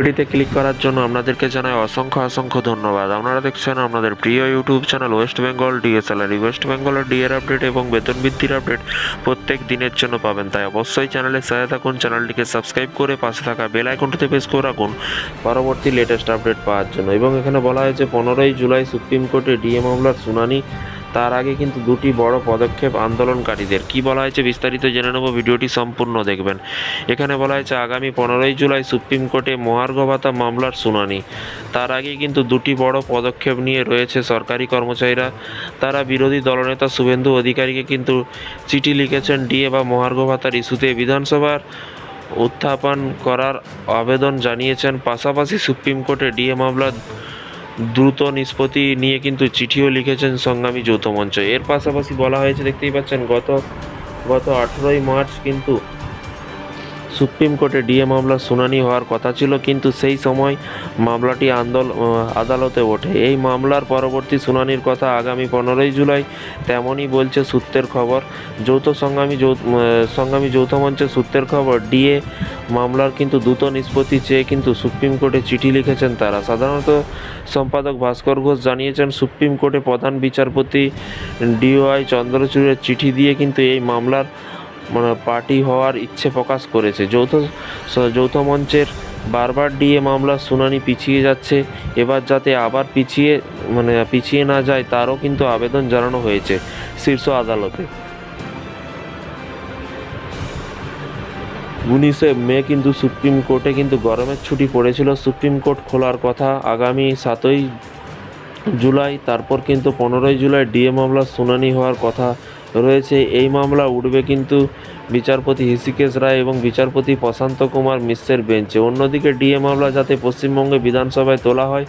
ভিডিওতে ক্লিক করার জন্য আপনাদেরকে জানাই অসংখ্য অসংখ্য ধন্যবাদ। আপনারা দেখছেন আপনাদের প্রিয় YouTube channel West Bengal DA salary West বেঙ্গলের ডিএর আপডেট এবং বেতন বৃদ্ধির আপডেট প্রত্যেক দিনের জন্য পাবেন। তাই অবশ্যই চ্যানেলের সাথে থাকুন চ্যানেলটিকে সাবস্ক্রাইব করে পাশে থাকা বেল আইকনটিতে প্রেস করে রাখুন পরবর্তী লেটেস্ট আপডেট পাওয়ার জন্য। এবং এখানে বলা হয়েছে, পনেরোই জুলাই সুপ্রিম কোর্টে ডিএ মামলার শুনানি তার আগে কিন্তু দুটি বড় পদক্ষেপ আন্দোলনকারীদের। কি বলা হয়েছে বিস্তারিত জেনে নেব, ভিডিওটি সম্পূর্ণ দেখবেন। এখানে বলা হয়েছে, আগামী পনেরোই জুলাই সুপ্রিম কোর্টে মহার্ঘ ভাতা মামলার শুনানি। তার আগে কিন্তু দুটি বড় পদক্ষেপ নিয়ে রয়েছে সরকারি কর্মচারীরা। তারা বিরোধী দলনেতা শুভেন্দু অধিকারীকে কিন্তু চিঠি লিখেছেন, ডিএ বা মহার্ঘ ভাতার ইস্যুতে বিধানসভার উত্থাপন করার আবেদন জানিয়েছেন। পাশাপাশি সুপ্রিম কোর্টে ডিএ মামলা দ্রুত নিষ্পত্তি নিয়ে কিন্তু চিঠিও লিখেছেন সংগ্রামী যৌথ মঞ্চ। এর পাশাপাশি বলা হয়েছে, দেখতেই পাচ্ছেন, গত গত আঠেরোই মার্চ কিন্তু সুপ্রিম কোর্টে ডিএ মামলার শুনানি হওয়ার কথা ছিল, কিন্তু সেই সময় মামলাটি আন্দোল আদালতে ওঠে। এই মামলার পরবর্তী শুনানির কথা আগামী পনেরোই জুলাই তেমনই বলছে সূত্রের খবর। যৌথ সংগ্রামী সংগ্রামী যৌথ মঞ্চের সূত্রের খবর, ডিএ মামলার কিন্তু দ্রুত নিষ্পত্তি চেয়ে কিন্তু সুপ্রিম কোর্টে চিঠি লিখেছেন তারা। সাধারণত সম্পাদক ভাস্কর ঘোষ জানিয়েছেন, সুপ্রিম কোর্টে প্রধান বিচারপতি ডিওয়াই চন্দ্রচূড়ের চিঠি দিয়ে কিন্তু এই মামলার পার্টি হওয়ার ইচ্ছে প্রকাশ করেছে। যৌথ যৌথ মঞ্চের বারবার ডিএ মামলার শুনানি পিছিয়ে যাচ্ছে। এবার যাতে আবার পিছিয়ে মানে পিছিয়ে না যায়, তারও কিন্তু আবেদন জানানো হয়েছে শীর্ষ আদালতে। উনিশে মে কিন্তু সুপ্রিম কোর্টে কিন্তু গরমের ছুটি পড়েছিল। সুপ্রিম কোর্ট খোলার কথা আগামী সাতই জুলাই, তারপর কিন্তু পনেরোই জুলাই ডিএ মামলার শুনানি হওয়ার কথা রয়েছে। এই মামলা উঠবে কিন্তু বিচারপতি হৃষিকেশ রায় এবং বিচারপতি প্রশান্ত কুমার মিশ্রের বেঞ্চে। অন্যদিকে ডিএ মামলা যাতে পশ্চিমবঙ্গে বিধানসভায় তোলা হয়,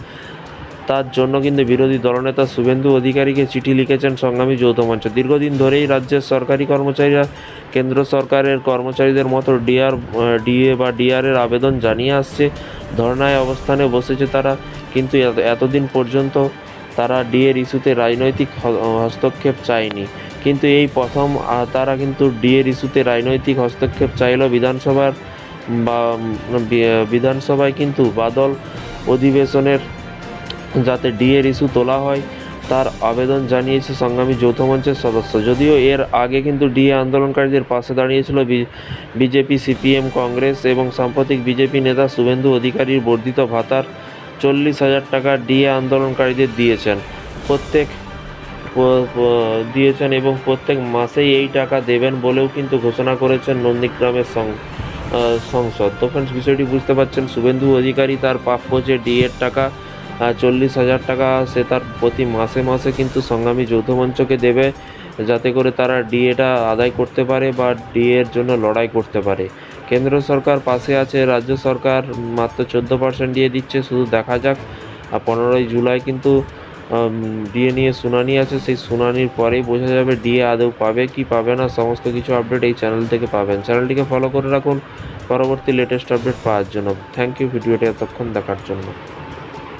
তার জন্য কিন্তু বিরোধী দলনেতা শুভেন্দু অধিকারীকে চিঠি লিখেছেন সংগ্রামী যৌথ মঞ্চ। দীর্ঘদিন ধরেই রাজ্যের সরকারি কর্মচারীরা কেন্দ্র সরকারের কর্মচারীদের মতো ডিআর, ডিএ বা ডিআরের আবেদন জানিয়ে আসছে। ধর্নায় অবস্থানে বসেছে তারা। কিন্তু এতদিন পর্যন্ত তারা ডিএর ইস্যুতে রাজনৈতিক হস্তক্ষেপ চায়নি। কিন্তু এই প্রথম তারা কিন্তু ডিএর ইস্যুতে রাজনৈতিক হস্তক্ষেপ চাইল বিধানসভার, বা বিধানসভায় কিন্তু বাদল অধিবেশনের যাতে ডিএর ইস্যু তোলা হয়, তার আবেদন জানিয়েছে সংগ্রামী যৌথ মঞ্চের সদস্য। যদিও এর আগে কিন্তু ডিএ আন্দোলনকারীদের পাশে দাঁড়িয়েছিল বিজেপি, সিপিএম, কংগ্রেস এবং সাম্প্রতিক বিজেপি নেতা শুভেন্দু অধিকারীর বর্ধিত ভাতার চল্লিশ হাজার টাকা ডিএ আন্দোলনকারীদের দিয়েছেন। প্রত্যেক দিয়েছেন এবং প্রত্যেক মাসেই এই টাকা দেবেন বলেও কিন্তু ঘোষণা করেছেন নন্দীগ্রামের সংসদ। তো ফ্রেন্ডস বিষয়টি বুঝতে পারছেন, শুভেন্দু অধিকারী তার প্রাপ্য যে ডিএর টাকা চল্লিশ হাজার টাকা সে তার প্রতি মাসে মাসে কিন্তু সংগ্রামী যৌথ মঞ্চকে দেবে, যাতে করে তারা ডিএটা আদায় করতে পারে বা ডিএর জন্য লড়াই করতে পারে। কেন্দ্র সরকার, পাশে আছে রাজ্য সরকার, মাত্র চোদ্দ পার্সেন্ট দিয়ে দিচ্ছে, শুধু দেখা যাক। আর পনেরোই জুলাই কিন্তু ডিএ নিয়ে শুনানি আছে, সেই শুনানির পরেই বোঝা যাবে ডিএ আদৌ পাবে কি পাবে না, সমস্ত কিছু আপডেট এই চ্যানেল থেকে পাবেন। চ্যানেলটিকে ফলো করে রাখুন, পরবর্তী লেটেস্ট আপডেট পাওয়ার জন্য। থ্যাংক ইউ ভিডিওটি এতক্ষণ দেখার জন্য।